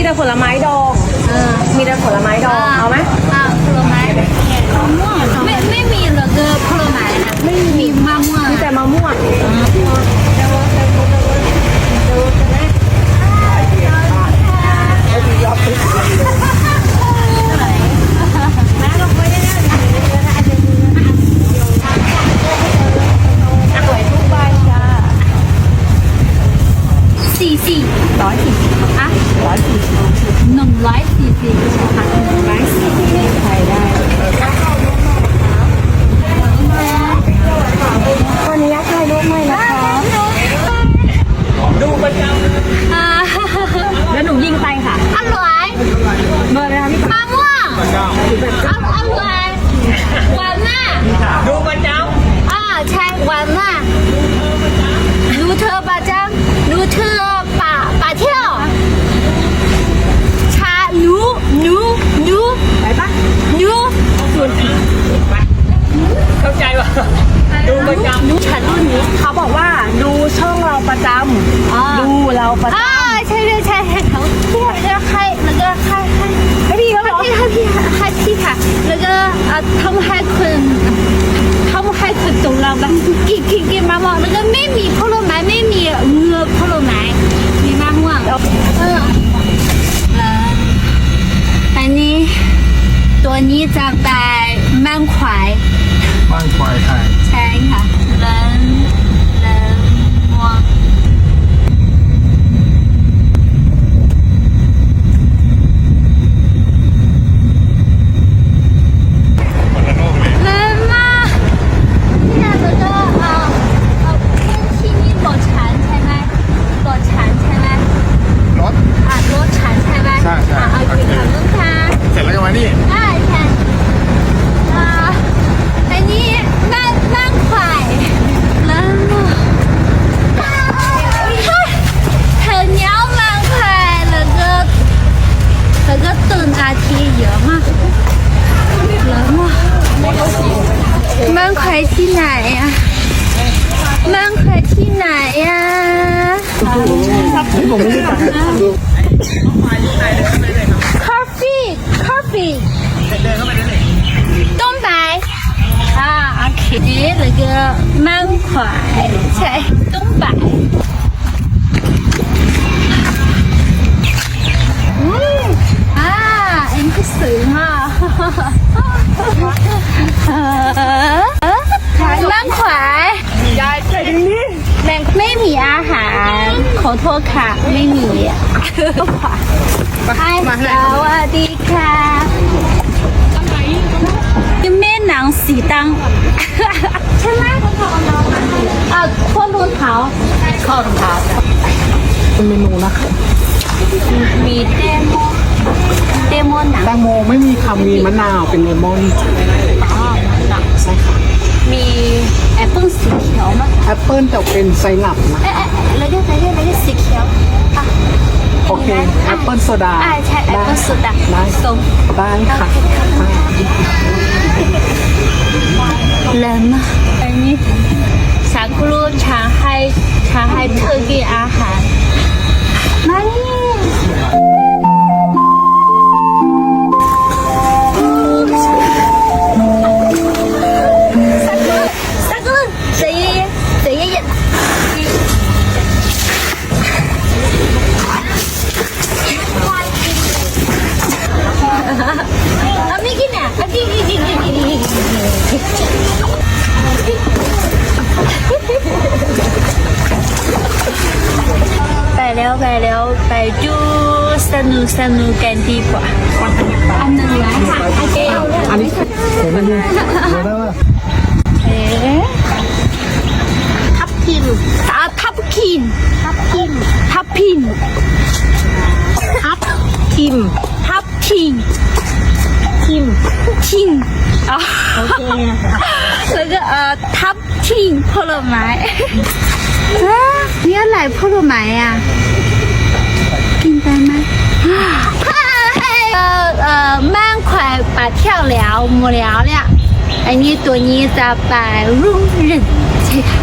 มีแต่ผลไม้ดองเออมีแต่ผลไม้ดองเอาไหมอ่าผลไม้มะม่วงไม่ไม่มีเหรอเกอผลไม้นะไม่มีมะม่วงมีแต่มะม่วง งออร่อยหวานมากดูประจอ่าใช่หวานมากดูเธอประจำดูเธอป่าป่าเที่ยวชาหนูหนูหนูำไปปะ หนู เข้าใจป่ะดูประจ หนูฉันรุ่นนี้ำเขาบอกว่าดูช่องเราประจ อ่าำดูเราประจ อ่าใช่ใช่ใช่ใช่เขาพี่แล้วก็ให้แล้วก็ให้ให้ำให้พี่เขาเหรอ ให้พี่ให้พี่ค่ะแล้วก็อ่าทำให้คนทำให้คนตรงเราแบบ กินกินกินมะม่วงแล้วก็ไม่มีผลไม้ไม่มีเงือผลไม้มีมะม่วงเออเอ่ออันนี้ ตัวนี้จะไปมั่นควายบ้านควายไทยใช่ค่ะ人人ม่วง này à? coffee coffee 东北啊，OK，那个蛮快，在东北。嗯啊，很不行哈。อโทษค่ะ ไม่มีไอ้สวัสดีค่ะแม่หนังสีตังใช่ไหมอะข้อรองเท้าข้อรองเท้าเป็นเมนูนะคะมีเดโมเดโมหนังแตงโมไม่มีคำมีมะนาวเป็นเลมอนอ๋อหนั ปิ้ลแต่เป็นไซรัปนะ เอ๊ะเอ๊ะเราเรียกเรเรียกเราเรียกสีเขียวโอเคแอปเปิ้ลโซดาใช่แอปเปิ้ลโซดาได้ส้มได้ค่ะเริ่มอันนี้สามกลุ่ชางไฮชางไฮเทอร์กีอาห ดูสนุกสนุกกันดีกว่าอันหนึ่งนะโอเคอันนี้เดี๋ยวมันดูเดี๋ยวได้ว่าเอ๊ะทับทิมอ่าทับคินทับทิมทับพินทับทิมทับทิมทิมทิมโอเคแล้วก็เอ่อทับทิมผลไม้อะมีอะไรผลไม้อะ 呃 呃，满块把调料木了了，哎，你多你咋办？容忍这个。